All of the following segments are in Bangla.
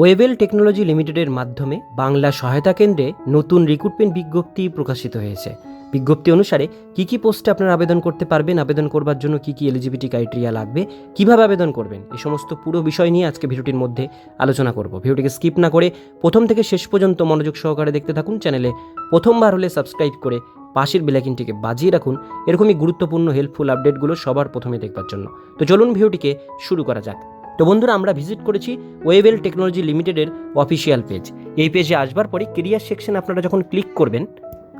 ওয়েবেল টেকনোলজি লিমিটেডের মাধ্যমে বাংলা সহায়তা কেন্দ্রে নতুন রিক্রুটমেন্ট বিজ্ঞপ্তি প্রকাশিত হয়েছে। বিজ্ঞপ্তি অনুসারে কি কি পোস্টে আপনারা আবেদন করতে পারবেন, আবেদন করবার জন্য কি কি এলিজিবিলিটি ক্রাইটেরিয়া লাগবে, কীভাবে আবেদন করবেন এই সমস্ত পুরো বিষয় নিয়ে আজকে ভিডিওটির মধ্যে আলোচনা করব। ভিডিওটিকে স্কিপ না করে প্রথম থেকে শেষ পর্যন্ত মনোযোগ সহকারে দেখতে থাকুন চ্যানেলে, প্রথমবার হলে সাবস্ক্রাইব করে পাশের বেলাকিনটিকে বাজিয়ে রাখুন। এরকমই গুরুত্বপূর্ণ হেল্পফুল আপডেটগুলো সবার প্রথমে দেখবার জন্য। তো চলুন ভিডিওটিকে শুরু করা যাক। তো বন্ধুরা, আমরা ভিজিট করেছি ওয়েবেল টেকনোলজি লিমিটেডের অফিসিয়াল পেজ এই পেজে আসবার পরে কেরিয়ার সেকশন আপনারা যখন ক্লিক করবেন,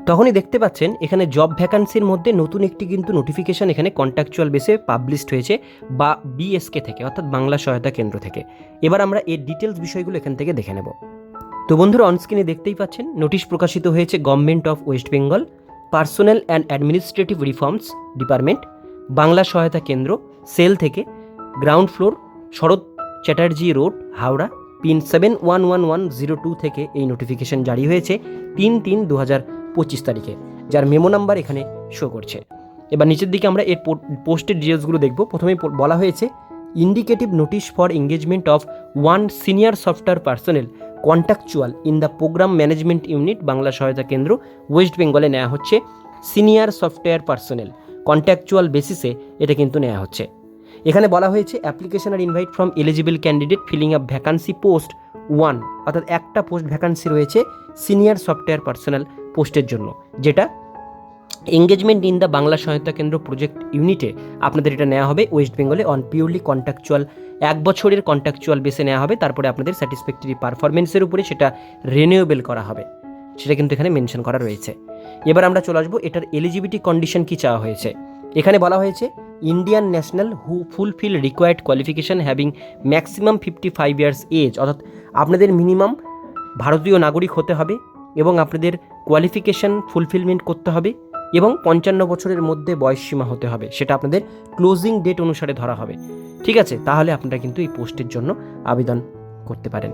তখনই দেখতে পাচ্ছেন এখানে জব ভ্যাকান্সির মধ্যে নতুন একটি কিন্তু নোটিফিকেশন এখানে কন্ট্রাকচুয়াল বেসে পাবলিশড হয়েছে বা বিএসকে থেকে, অর্থাৎ বাংলা সহায়তা কেন্দ্র থেকে। এবার আমরা এর ডিটেলস বিষয়গুলো এখান থেকে দেখে নেব। তো বন্ধুরা অনস্ক্রিনে দেখতেই পাচ্ছেন নোটিশ প্রকাশিত হয়েছে government of West Bengal personal and administrative reforms department Bangla Sahayata Kendra cell থেকে ground floor Sarat Chatterjee road, Howrah, pin seven one one one zero two থেকে এই নোটিফিকেশন জারি হয়েছে তিন তিন দু হাজার পঁচিশ তারিখে, যার মেমো নাম্বার এখানে শো করছে। এবার নিচের দিকে আমরা এর পোস্টের ডিটেলসগুলো দেখব। প্রথমে বলা হয়েছে indicative notice for engagement of one senior software personnel contractual in the programme management unit Bangla Sahayata Kendra West বেঙ্গলে নেওয়া হচ্ছে সিনিয়র সফটওয়্যার পার্সোনেল কন্ট্রাকচুয়াল বেসিসে এটা কিন্তু নেওয়া হচ্ছে। এখানে বলা হয়েছে application R invite from eligible candidate filling up vacancy post one অর্থাৎ একটা পোস্ট ভ্যাকান্সি রয়েছে সিনিয়র সফটওয়্যার পার্সোনাল পোস্টের জন্য, যেটা এঙ্গেজমেন্ট ইন দ্য বাংলা সহায়তা কেন্দ্র প্রজেক্ট ইউনিটে আপনাদের এটা নেওয়া হবে ওয়েস্ট বেঙ্গলে অন পিওরলি কন্ট্রাকচুয়াল এক বছরের কন্ট্রাকচুয়াল বেসে নেওয়া হবে, তারপরে আপনাদের স্যাটিসফ্যাক্টরি পারফরমেন্সের উপরে সেটা রিনিউয়েবল করা হবে, সেটা কিন্তু এখানে মেনশন করা রয়েছে। এবার আমরা চলে আসব, এটার এলিজিবিলিটি কন্ডিশন কি চাওয়া হয়েছে, এখানে বলা হয়েছে Indian national who fulfil required qualification having maximum fifty five years age অর্থাৎ আপনাদের মিনিমাম ভারতীয় নাগরিক হতে হবে এবং আপনাদের কোয়ালিফিকেশন ফুলফিলমেন্ট করতে হবে এবং পঞ্চান্ন বছরের মধ্যে বয়সসীমা হতে হবে, সেটা আপনাদের ক্লোজিং ডেট অনুসারে ধরা হবে। ঠিক আছে, তাহলে আপনারা কিন্তু এই পোস্টের জন্য আবেদন করতে পারেন।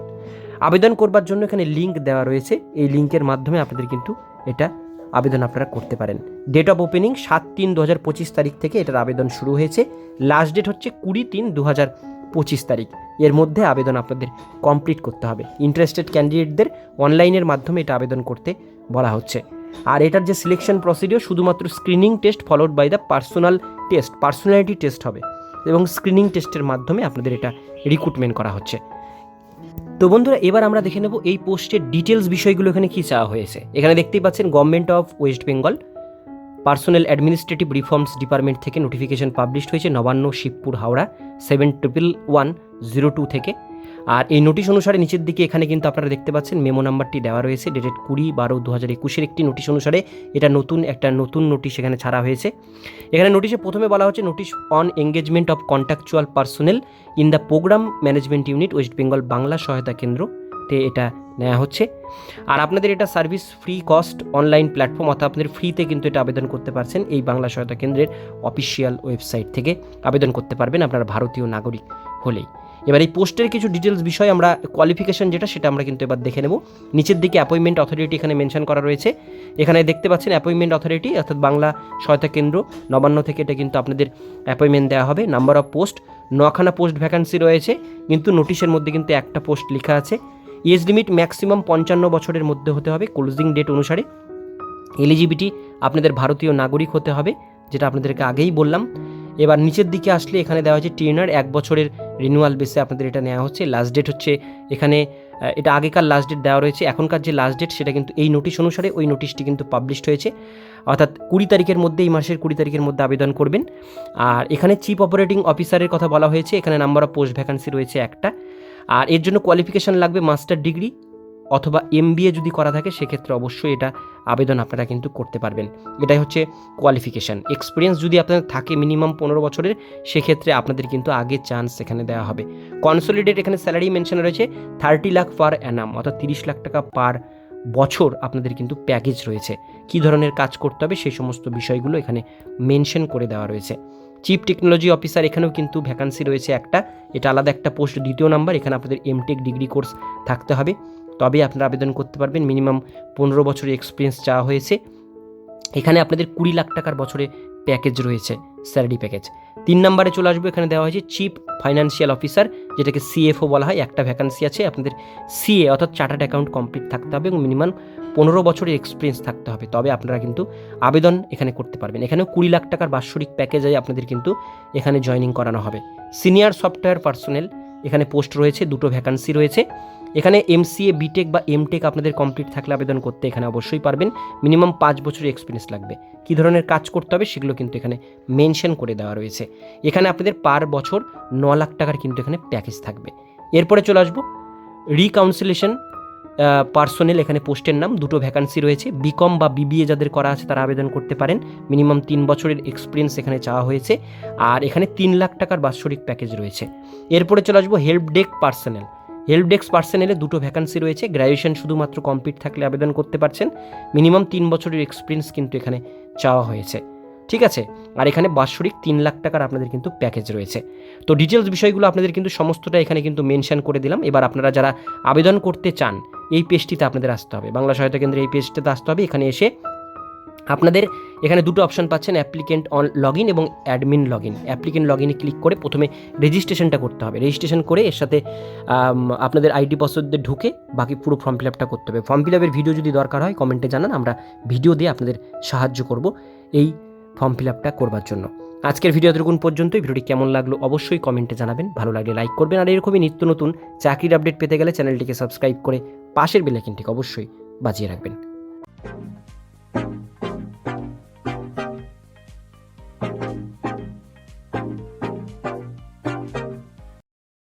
আবেদন করবার জন্য এখানে লিঙ্ক দেওয়া রয়েছে, এই লিঙ্কের মাধ্যমে আপনাদের কিন্তু এটা আবেদন আপনারা করতে পারেন। ডেট অফ ওপেনিং সাত তিন দু হাজার পঁচিশ তারিখ থেকে এটার আবেদন শুরু হয়েছে। লাস্ট ডেট হচ্ছে কুড়ি তিন দু হাজার পঁচিশ তারিখ। এর মধ্যে আবেদন আপনাদের কমপ্লিট করতে হবে। ইন্টারেস্টেড ক্যান্ডিডেটদের অনলাইনের মাধ্যমে এটা আবেদন করতে বলা হচ্ছে। আর এটার যে সিলেকশন প্রসিডিওর শুধুমাত্র screening test followed by the personal test personality test হবে। এবং স্ক্রিনিং টেস্টের মাধ্যমে আপনাদের এটা রিক্রুটমেন্ট করা হচ্ছে। তো বন্ধুরা, এবার আমরা দেখে নেব এই পোস্টের ডিটেলস বিষয়গুলো এখানে কী চাওয়া হয়েছে। এখানে দেখতেই পাচ্ছেন government of West Bengal personal administrative reforms department থেকে নোটিফিকেশন পাবলিশ হয়েছে, Nabanna Shibpur Howrah seven triple one zero two থেকে। আর এই নোটিশ অনুসারে নিচের দিকে এখানে কিন্তু আপনারা দেখতে পাচ্ছেন মেমো নাম্বারটি দেওয়া রয়েছে ডেটেড কুড়ি বারো দু হাজার একুশের একটি নোটিশ অনুসারে এটা নতুন, একটা নতুন নোটিশ এখানে ছাড়া হয়েছে। এখানে নোটিশে প্রথমে বলা হচ্ছে notice on engagement of contractual personnel in the programme management unit West Bengal Bangla Sahayata Kendra তে এটা নেওয়া হচ্ছে। আর আপনাদের এটা service free cost online platform অর্থাৎ আপনাদের ফ্রিতে কিন্তু এটা আবেদন করতে পারছেন এই বাংলা সহায়তা কেন্দ্রের অফিসিয়াল ওয়েবসাইট থেকে। আবেদন করতে পারবেন আপনারা ভারতীয় নাগরিক হলেই। এবার এই পোস্টের কিছু ডিটেলস বিষয় আমরা কোয়ালিফিকেশন যেটা, সেটা আমরা কিন্তু এবার দেখে নেব। নিচের দিকে অ্যাপয়েন্টমেন্ট অথরিটি এখানে মেনশন করা রয়েছে। এখানে দেখতে পাচ্ছেন অ্যাপয়েন্টমেন্ট অথরিটি অর্থাৎ বাংলা সহায়তা কেন্দ্র নবান্ন থেকে এটা কিন্তু আপনাদের অ্যাপয়েন্টমেন্ট দেওয়া হবে। নাম্বার অফ পোস্ট নখানা পোস্ট ভ্যাকান্সি রয়েছে, কিন্তু নোটিশের মধ্যে কিন্তু একটা পোস্ট লেখা আছে। এজ লিমিট ম্যাক্সিমাম পঞ্চান্ন বছরের মধ্যে হতে হবে ক্লোজিং ডেট অনুসারে। এলিজিবিলিটি আপনাদের ভারতীয় নাগরিক হতে হবে, যেটা আপনাদেরকে আগেই বললাম। এবার নিচের দিকে আসলে এখানে দেওয়া হচ্ছে ট্রেনার এক বছরের রিনিউয়াল বেসে আপনাদের এটা নেওয়া হচ্ছে। লাস্ট ডেট হচ্ছে এখানে এটা আগেকার লাস্ট ডেট দেওয়া রয়েছে। এখনকার যে লাস্ট ডেট সেটা কিন্তু এই নোটিশ অনুসারে ওই নোটিশটি কিন্তু পাবলিশড হয়েছে। অর্থাৎ কুড়ি তারিখের মধ্যে এই মাসের কুড়ি তারিখের মধ্যে আবেদন করবেন। আর এখানে চিফ অপারেটিং অফিসারের কথা বলা হয়েছে। এখানে নাম্বার অফ পোস্ট ভ্যাকান্সি রয়েছে একটা। আর এর জন্য কোয়ালিফিকেশান লাগবে মাস্টার ডিগ্রি অথবা এম যদি করা থাকে, সেক্ষেত্রে অবশ্যই এটা আবেদন আপনারা কিন্তু করতে পারবেন। এটাই হচ্ছে কোয়ালিফিকেশান এক্সপিরিয়েন্স যদি আপনাদের থাকে মিনিমাম পনেরো বছরের, সেক্ষেত্রে আপনাদের কিন্তু আগে চান্স এখানে দেওয়া হবে। কনসোলিডেট এখানে স্যালারি মেনশন রয়েছে থার্টি লাখ পার অ্যানাম অর্থাৎ তিরিশ লাখ টাকা পার বছর আপনাদের কিন্তু প্যাকেজ রয়েছে। কী ধরনের কাজ করতে হবে সেই সমস্ত বিষয়গুলো এখানে মেনশন করে দেওয়া রয়েছে। চিফ টেকনোলজি অফিসার এখানেও কিন্তু ভ্যাকান্সি রয়েছে একটা, এটা আলাদা একটা পোস্ট দ্বিতীয় নাম্বার এখানে আপনাদের এমটেক ডিগ্রি কোর্স থাকতে হবে। তবে আপনারা আবেদন করতে পারবেন। মিনিমাম পনেরো বছরের এক্সপিরিয়েন্স চাওয়া হয়েছে। এখানে আপনাদের কুড়ি লাখ টাকার বছরে প্যাকেজ রয়েছে স্যালারি প্যাকেজ তিন নম্বরে চলে আসব, এখানে দেওয়া হয়েছে চিফ ফাইন্যান্সিয়াল অফিসার যেটাকে সিএফও বলা হয়। একটা ভ্যাকান্সি আছে, আপনাদের সিএ অর্থাৎ চার্টার্ড অ্যাকাউন্ট কমপ্লিট থাকতে হবে এবং মিনিমাম পনেরো বছরের এক্সপিরিয়েন্স থাকতে হবে। তবে আপনারা কিন্তু আবেদন এখানে করতে পারবেন। এখানেও কুড়ি লাখ টাকার বাৎসরিক প্যাকেজে আপনাদের কিন্তু এখানে জয়নিং করানো হবে। সিনিয়র সফটওয়্যার পার্সোনেল এখানে পোস্ট রয়েছে, দুটো ভ্যাকান্সি রয়েছে। এখানে এমসিএ বিটেক বা এমটেক আপনাদের কমপ্লিট থাকলে আবেদন করতে এখানে অবশ্যই পারবেন। মিনিমাম পাঁচ বছরের এক্সপিরিয়েন্স লাগবে। কী ধরনের কাজ করতে হবে সেগুলো কিন্তু এখানে মেনশন করে দেওয়া রয়েছে। এখানে আপনাদের পার বছর ন লাখ টাকার কিন্তু এখানে প্যাকেজ থাকবে। এরপরে চলে আসব। রিকাউন্সিলেশন পার্সোনেল এখানে পোস্টের নাম, দুটো ভ্যাকান্সি রয়েছে। বিকম বা বিবিএ যাদের করা আছে তারা আবেদন করতে পারেন। মিনিমাম তিন বছরের এক্সপিরিয়েন্স এখানে চাওয়া হয়েছে। আর এখানে তিন লাখ টাকার বাৎসরিক প্যাকেজ রয়েছে। এরপরে চলে আসব help desk personnel help desk পার্সোনেলে দুটো ভ্যাকান্সি রয়েছে। গ্র্যাজুয়েশন শুধুমাত্র কমপ্লিট থাকলে আবেদন করতে পারছেন। মিনিমাম তিন বছরের এক্সপিরিয়েন্স কিন্তু এখানে চাওয়া হয়েছে। ঠিক আছে? আর এখানে বাৎসরিক তিন লাখ টাকার আপনাদের কিন্তু প্যাকেজ রয়েছে। তো ডিটেলস বিষয়গুলো আপনাদের কিন্তু সমস্তটা এখানে কিন্তু মেনশন করে দিলাম। এবার আপনারা যারা আবেদন করতে চান, এই পেজটিতে আপনাদের আসতে হবে। বাংলা সহায়তা কেন্দ্রে এই পেজটিতে আসতে হবে। এখানে এসে আপনাদের এখানে দুটো অপশন পাচ্ছেন অ্যাপ্লিকেন্ট অন লগ ইন এবং admin log in applicant log ইনে ক্লিক করে প্রথমে রেজিস্ট্রেশনটা করতে হবে। রেজিস্ট্রেশন করে এর সাথে আপনাদের আইডি পাসওয়ার্ড ঢুকে বাকি পুরো ফর্ম ফিল আপটা করতে হবে। ফর্ম ফিল আপের ভিডিও যদি দরকার হয় কমেন্টে জানান, আমরা ভিডিও দিয়ে আপনাদের সাহায্য করব এই ফর্ম ফিল আপটা করবার জন্য। আজকের ভিডিও এতটুকুন পর্যন্তই। ভিডিওটি কেমন লাগল অবশ্যই কমেন্টে জানাবেন। ভালো লাগলে লাইক করবেন। আর এরকমই নিত্য নতুন চাকরির আপডেট পেতে গেলে চ্যানেলটিকে সাবস্ক্রাইব করে পাশের বেলাইকিনটিকে অবশ্যই বাজিয়ে রাখবেন।